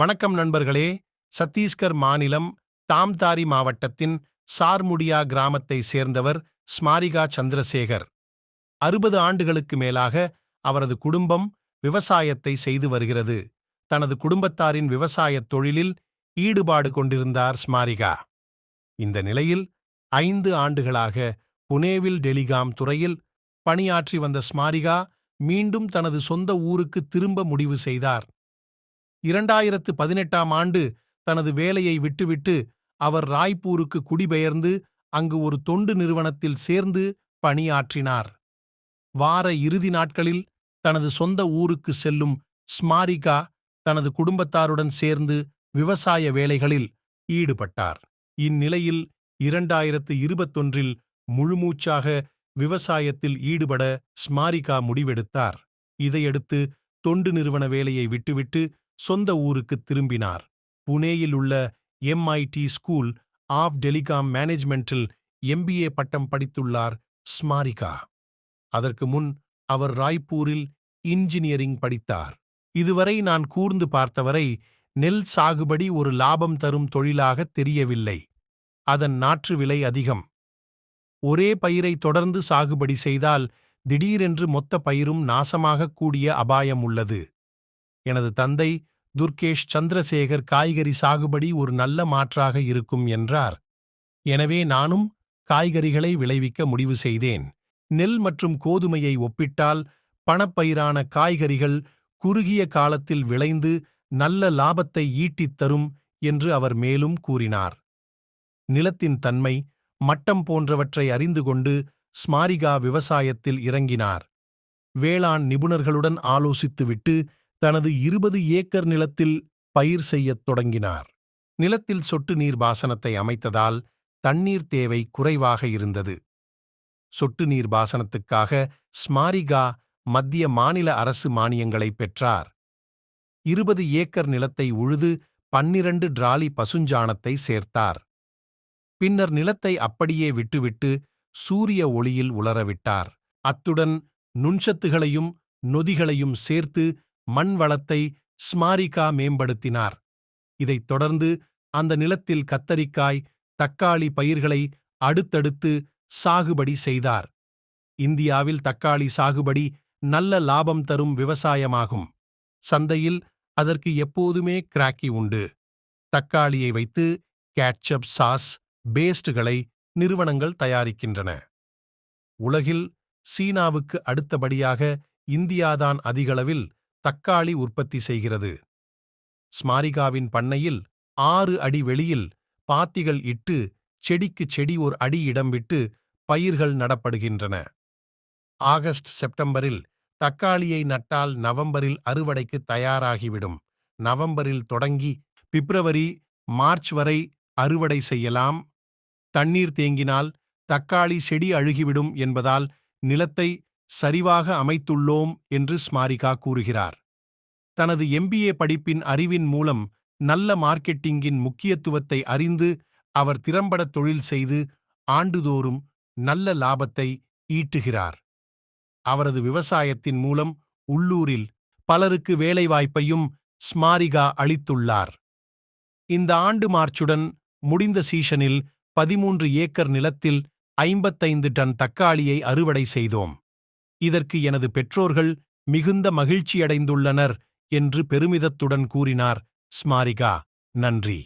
வணக்கம் நண்பர்களே. சத்தீஸ்கர் மாநிலம் தாம்தாரி மாவட்டத்தின் சார்முடியா கிராமத்தை சேர்ந்தவர் ஸ்மாரிகா சந்திரசேகர். அறுபது ஆண்டுகளுக்கு மேலாக அவரது குடும்பம் விவசாயத்தை செய்து வருகிறது. தனது குடும்பத்தாரின் விவசாயத் தொழிலில் ஈடுபாடு கொண்டிருந்தார் ஸ்மாரிகா. இந்த நிலையில் ஐந்து ஆண்டுகளாக புனேவில் டெலிகாம் துறையில் பணியாற்றி வந்த ஸ்மாரிகா மீண்டும் தனது சொந்த ஊருக்கு திரும்ப முடிவு செய்தார். இரண்டாயிரத்து பதினெட்டாம் ஆண்டு தனது வேலையை விட்டுவிட்டு அவர் ராய்ப்பூருக்கு குடிபெயர்ந்து அங்கு ஒரு தொண்டு நிறுவனத்தில் சேர்ந்து பணியாற்றினார். வார இறுதி நாட்களில் தனது சொந்த ஊருக்கு செல்லும் ஸ்மாரிகா தனது குடும்பத்தாருடன் சேர்ந்து விவசாய வேலைகளில் ஈடுபட்டார். இந்நிலையில் இரண்டாயிரத்து இருபத்தொன்றில் முழுமூச்சாக விவசாயத்தில் ஈடுபட ஸ்மாரிகா முடிவெடுத்தார். இதையடுத்து தொண்டு நிறுவன வேலையை விட்டுவிட்டு சொந்த ஊருக்கு திரும்பினார். புனேயில் உள்ள எம்ஐடி ஸ்கூல் ஆஃப் டெலிகாம் மேனேஜ்மெண்டில் எம்பிஏ பட்டம் படித்துள்ளார் ஸ்மாரிகா. அதற்கு முன் அவர் ராய்ப்பூரில் இன்ஜினியரிங் படித்தார். இதுவரை நான் கூர்ந்து பார்த்தவரை நெல் சாகுபடி ஒரு லாபம் தரும் தொழிலாக தெரியவில்லை. அதன் நாற்று விலை அதிகம். ஒரே பயிரை தொடர்ந்து சாகுபடி செய்தால் திடீரென்று மொத்த பயிரும் நாசமாகக் கூடிய அபாயம் உள்ளது. எனது தந்தை துர்கேஷ் சந்திரசேகர் காய்கறி சாகுபடி ஒரு நல்ல மாற்றாக இருக்கும் என்றார். எனவே நானும் காய்கறிகளை விளைவிக்க முடிவு செய்தேன். நெல் மற்றும் கோதுமையை ஒப்பிட்டால் பணப்பயிரான காய்கறிகள் குறுகிய காலத்தில் விளைந்து நல்ல லாபத்தை ஈட்டித் தரும் என்று அவர் மேலும் கூறினார். நிலத்தின் தன்மை மட்டம் போன்றவற்றை அறிந்து கொண்டு ஸ்மாரிகா விவசாயத்தில் இறங்கினார். வேளாண் நிபுணர்களுடன் ஆலோசித்துவிட்டு தனது இருபது ஏக்கர் நிலத்தில் பயிர் செய்யத் தொடங்கினார். நிலத்தில் சொட்டு நீர் பாசனத்தை அமைத்ததால் தண்ணீர் தேவை குறைவாக இருந்தது. சொட்டு நீர் பாசனத்துக்காக ஸ்மாரிகா மத்திய மாநில அரசு மானியங்களை பெற்றார். இருபது ஏக்கர் நிலத்தை உழுது பன்னிரண்டு டிராலி பசுஞ்சாணத்தை சேர்த்தார். பின்னர் நிலத்தை அப்படியே விட்டுவிட்டு சூரிய ஒளியில் உலரவிட்டார். அத்துடன் நுண்சத்துகளையும் நொதிகளையும் சேர்த்து மண் வளத்தை ஸ்மாரிகா மேம்படுத்தினார். இதைத் தொடர்ந்து அந்த நிலத்தில் கத்தரிக்காய் தக்காளி பயிர்களை அடுத்தடுத்து சாகுபடி செய்தார். இந்தியாவில் தக்காளி சாகுபடி நல்ல லாபம் தரும் விவசாயமாகும். சந்தையில் அதற்கு எப்போதுமே கிராக்கி உண்டு. தக்காளியை வைத்து கேட்சப் சாஸ் பேஸ்டுகளை நிறுவனங்கள் தயாரிக்கின்றன. உலகில் சீனாவுக்கு அடுத்தபடியாக இந்தியாதான் அதிகளவில் தக்காளி உற்பத்தி செய்கிறது. ஸ்மாரிகாவின் பண்ணையில் ஆறு அடி வெளியில் பாத்திகள் இட்டு செடிக்கு செடி ஒரு அடி இடம் விட்டு பயிர்கள் நடப்படுகின்றன. ஆகஸ்ட் செப்டம்பரில் தக்காளியை நட்டால் நவம்பரில் அறுவடைக்கு தயாராகிவிடும். நவம்பரில் தொடங்கி பிப்ரவரி மார்ச் வரை அறுவடை செய்யலாம். தண்ணீர் தேங்கினால் தக்காளி செடி அழுகிவிடும் என்பதால் நிலத்தை சரிவாக அமைத்துள்ளோம் என்று ஸ்மாரிகா கூறுகிறார். தனது எம்பிஏ படிப்பின் அறிவின் மூலம் நல்ல மார்க்கெட்டிங்கின் முக்கியத்துவத்தை அறிந்து அவர் திறம்பட தொழில் செய்து ஆண்டுதோறும் நல்ல லாபத்தை ஈட்டுகிறார். அவரது விவசாயத்தின் மூலம் உள்ளூரில் பலருக்கு வேலைவாய்ப்பையும் ஸ்மாரிகா அளித்துள்ளார். இந்த ஆண்டு மார்ச்சுடன் முடிந்த சீசனில் பதிமூன்று ஏக்கர் நிலத்தில் ஐம்பத்தைந்து டன் தக்காளியை அறுவடை செய்தோம். இதற்கு எனது பெற்றோர்கள் மிகுந்த மகிழ்ச்சியடைந்துள்ளனர் என்று பெருமிதத்துடன் கூறினார். ஸ்மாரிகா நன்றி.